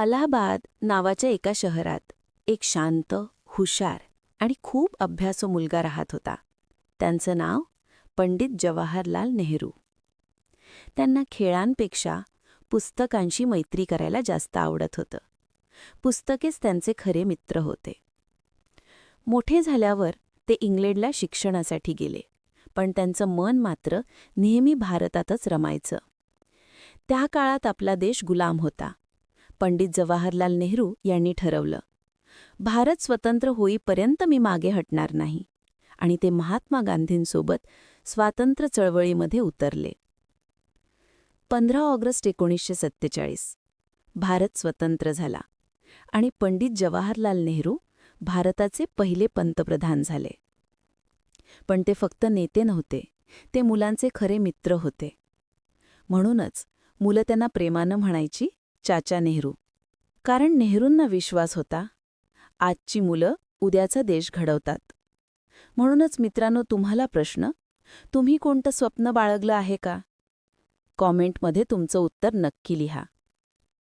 अलाहाबाद नावाच्या एका शहरात एक शांत हुशार आणि खूप अभ्यासू मुलगा राहत होता. त्यांचं नाव पंडित जवाहरलाल नेहरू. त्यांना खेळांपेक्षा पुस्तकांशी मैत्री करायला जास्त आवडत होतं. पुस्तकेच त्यांचे खरे मित्र होते. मोठे झाल्यावर ते इंग्लंडला शिक्षणासाठी गेले पण त्यांचं मन मात्र नेहमी भारतातच रमायचं. त्या काळात आपला देश गुलाम होता. पंडित जवाहरलाल नेहरू यांनी ठरवलं भारत स्वतंत्र होईपर्यंत मी मागे हटणार नाही. आणि ते महात्मा गांधींसोबत स्वातंत्र्य चळवळीमध्ये उतरले. पंधरा ऑगस्ट एकोणीसशे सत्तेचाळीस भारत स्वतंत्र झाला आणि पंडित जवाहरलाल नेहरू भारताचे पहिले पंतप्रधान झाले. पण ते फक्त नेते नव्हते ते मुलांचे खरे मित्र होते. म्हणूनच मुलं त्यांना प्रेमानं म्हणायची चाचा नेहरू. कारण नेहरूंना विश्वास होता आजची मुलं उद्याचा देश घडवतात. म्हणूनच मित्रांनो तुम्हाला प्रश्न तुम्ही कोणतं स्वप्न बाळगलं आहे का? कॉमेंटमध्ये तुमचं उत्तर नक्की लिहा.